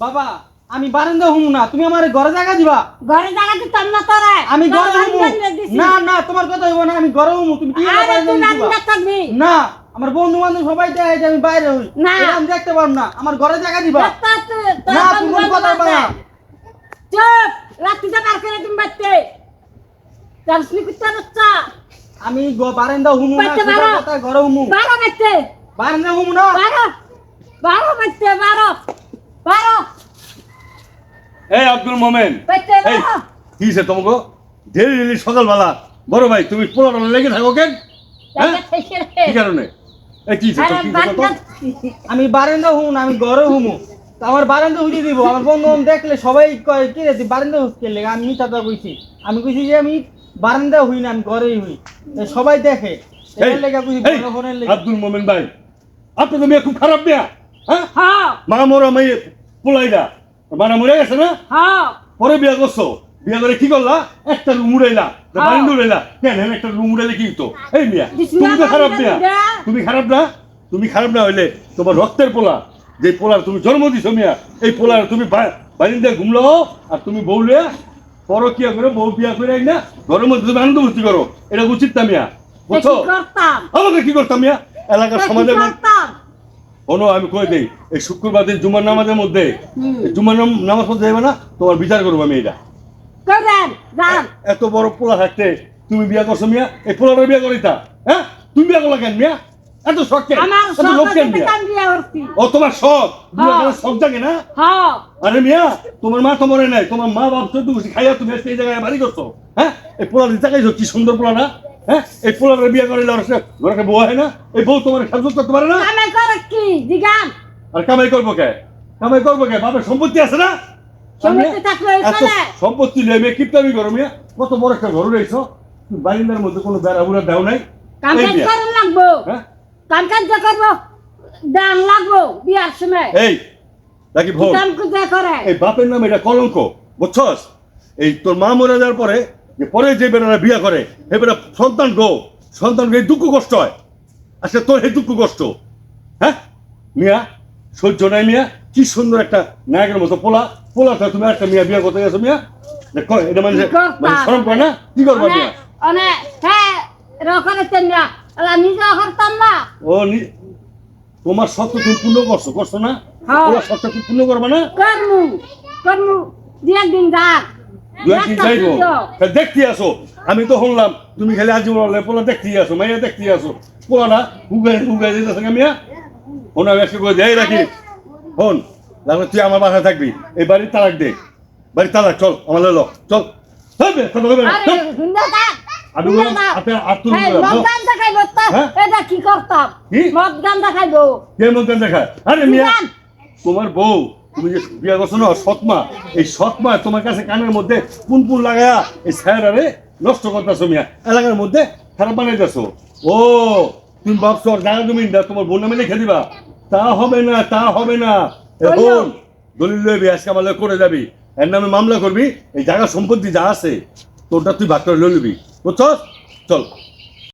বাবা আমি বারান্দা হুম না তুমি আমার ঘরে জায়গা দিবা? ঘরে জায়গা দিতাম না তোরে। আমি ঘরে হুমু। না না তোমার কথা হইব না আমি ঘরে হুমু। তুমি কি আরে বারান্দা তুই দিবা? বারান্দা থাকবি? না আমার বন্ধু বান্ধব সবাই দেখে যে আমি বাইরে হই। না। আমি দেখতে পারব না আমার ঘরে জায়গা দিবা? তো- না তুমি কোনো কথা বলবা না। চুপ রাত্রিতে বার করে তুমি বাচ্চে তার স্লিপিতে বাচ্চা? আমি গ- বারান্দা হুমু না। কথা ঘরে হুমু। বারো বাচ্চে বারান্দা হুমু না। বারো। বারো বাচ্চে বারো। বারো এই আব্দুল মোমেন। এই কি হয়েছে তোমাকে? ডেলি ডেলি সকালবেলা। বড় ভাই তুমি পোলাটা লেগে থাকো কেন হ্যাঁ। কি কারণে? আমি বারান্দা হুমু না আমি ঘরে হুমু। আমার বারান্দা হুইয়ে দিব। আমার বন্ধু দেখলে সবাই কয় কি রে বারান্দা হুসকে লেগে? আমি মিথ্যা কথা কইছি। আমি কইছি যে আমি বারান্দা হুই না আমি ঘরেই হুই। সবাই দেখে। আব্দুল মোমেন ভাই আপনি তো মেয়ে খুব খারাপ মেয়া। হ্যাঁ? হ্যাঁ। মা মোরা মেয়ে পোলাইরা মানে মরে গেছে না? হ্যাঁ। পরে বিয়া করছ। বিয়া করে কি করলা? একটা রুম উড়াইলা। না হ্যাঁ। উড়াইলা কেন একটা রুম উড়াইলে কি হতো এই মিয়া তুমি তো খারাপ বারিন্দা মিয়া। তুমি খারাপ না? তুমি খারাপ না হইলে তোমার রক্তের পোলা যে পোলার তুমি জন্ম দিছো মিয়া এই পোলার তুমি বা- বারিন্দায় ঘুমলো আর তুমি বউলে পরকিয়া করে বউ বিয়া করে না ঘরের মধ্যে তুমি আনন্দ বুঝতে করো। এটা উচিত না মিয়া। বুঝছ? আমাকে কি করতাম মিয়া? এলাকার সমাজের মধ্যে- আমি কই দেই? এই শুক্রবার দিন জুমার নামাজের মধ্যে জুমার নাম- নামাজ পড়তে যাবে না? তোমার বিচার করব আমি এটা। এত বড় পোলা থাকতে তুমি বিয়া করছ মিয়া? এই পোলাটা বিয়া করিতা হ্যাঁ? তুমি বিয়া করলা কেন মিয়া? এত শখ কেন এত লোভ কেন মিয়া? ও তোমার শখ? বিয়া। করার শখ জাগে না? আরে মিয়া তোমার মা তো মরে নাই। তোমার মা বাপ চোদ্দ খাইয়া তুমি এই জায়গায় বাড়ি করছ হ্যাঁ? এই পোলা দিতে কি সুন্দর পোলা না হ্যাঁ? এই পোলাটা বিয়া ওর সাথে ঘরে বউ হয় না? এই বউ তোমার সাহায্য করতে পারে না? কামে করে কি? দিগান আর কামাই করব কে? কামাই করব কে? বাপের সম্পত্তি আছে না? সম্পত্তি নেই মেয়ে কিপটামি করো মিয়া। কত বড় একটা ঘর রয়েছ। বারিন্দার মধ্যে কোনো বেড়া বুড়া দেও নাই। কাম কাজ মিয়া, লাগবো। হ্যাঁ? কাম কাজ যে করব দান লাগবো বিয়ার সময়। এই নাকি ভোর করে। এই বাপের নাম এটা কলঙ্ক বুঝছস? এই তোর মা মরে যাওয়ার পরে যে পরে যে বেড়ারা বিয়া করে হে বেড়া সন্তান গো সন্তান এই দুঃখ কষ্ট হয়। আচ্ছা তোর এই দুঃখ কষ্ট। হ্যাঁ? মিয়া সহ্য নাই মিয়া কি সুন্দর একটা নায়কের মতো পোলা। পোলাটা তুমি একটা মিয়া বিয়া করতে গেছো মিয়া। কয়, এটা মানে? মানে শরম করে না? কি করবা মিয়া? অনেক হ্যাঁ রকমের তেমনা নিজে করতাম না। ও তোমার তুমি পূর্ণ করছ করছ না? হ্যাঁ। তোমার তুমি পূর্ণ করবে না? করমু করমু দু একদিন যাক। একদিন দেখতে আসো আমি তো শুনলাম তুমি খালি আজ বললে পোলা দেখতে আসো মাইয়া দেখতে আসো পোলাটা হুগাই হুগাই দিতে সঙ্গে মিয়া? ফোন আমি করে দেয় রাখি। ফোন লাগলে তুই আমার বাসায় থাকবি। এই বাড়ির তালাক দে। বাড়ির তালাক চল আমার লো চল। না, থাক আমি থাক। হ্যাঁ, না, হ্যাঁ? তোমার বউ। তুমি যে বিয়া করছ না সৎমা এই সৎমা তোমার কাছে কানের মধ্যে পুন পুন লাগায়া এই ছায়ারে নষ্ট করতেছো মিয়া। এলাকার মধ্যে খারাপ বানাইতেছো। ও তুমি ভাবছ জায়গা তুমি না তোমার বোন নামে লিখে দিবা। তা হবে না তা হবে না। এখন। দলিল। লইবি আজকে আমার লগে করে যাবি। এর নামে মামলা করবি এই জায়গা সম্পত্তি যা আছে তোরটা তুই ভাগ করে লইবি বুঝছস? চল।